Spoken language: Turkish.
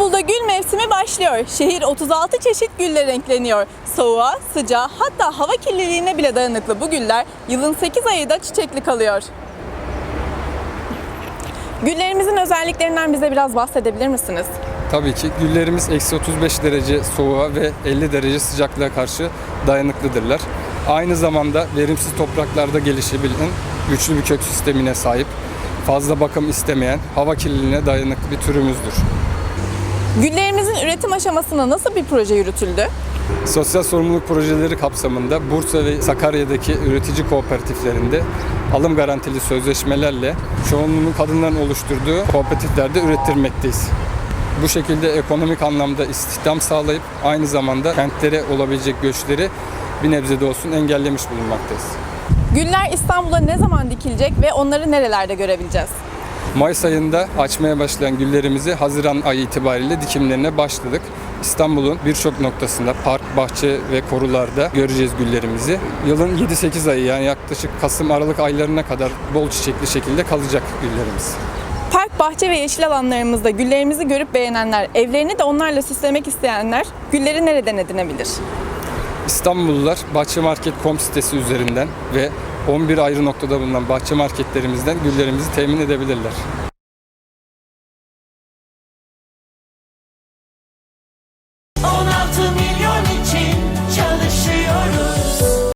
İstanbul'da gül mevsimi başlıyor. Şehir 36 çeşit gülle renkleniyor. Soğuğa, sıcağa hatta hava kirliliğine bile dayanıklı bu güller yılın 8 ayı da çiçekli kalıyor. Güllerimizin özelliklerinden bize biraz bahsedebilir misiniz? Tabii ki güllerimiz eksi 35 derece soğuğa ve 50 derece sıcaklığa karşı dayanıklıdırlar. Aynı zamanda verimsiz topraklarda gelişebilen güçlü bir kök sistemine sahip, fazla bakım istemeyen, hava kirliliğine dayanıklı bir türümüzdür. Güllerimizin üretim aşamasında nasıl bir proje yürütüldü? Sosyal sorumluluk projeleri kapsamında Bursa ve Sakarya'daki üretici kooperatiflerinde alım garantili sözleşmelerle çoğunluğunu kadınların oluşturduğu kooperatiflerde ürettirmekteyiz. Bu şekilde ekonomik anlamda istihdam sağlayıp aynı zamanda kentlere olabilecek göçleri bir nebze de olsun engellemiş bulunmaktayız. Güller İstanbul'a ne zaman dikilecek ve onları nerelerde görebileceğiz? Mayıs ayında açmaya başlayan güllerimizi Haziran ayı itibariyle dikimlerine başladık. İstanbul'un birçok noktasında park, bahçe ve korularda göreceğiz güllerimizi. Yılın 7-8 ayı yani yaklaşık Kasım-Aralık aylarına kadar bol çiçekli şekilde kalacak güllerimiz. Park, bahçe ve yeşil alanlarımızda güllerimizi görüp beğenenler, evlerini de onlarla süslemek isteyenler gülleri nereden edinebilir? İstanbullular Bahçemarket.com sitesi üzerinden ve 11 ayrı noktada bulunan bahçe marketlerimizden güllerimizi temin edebilirler.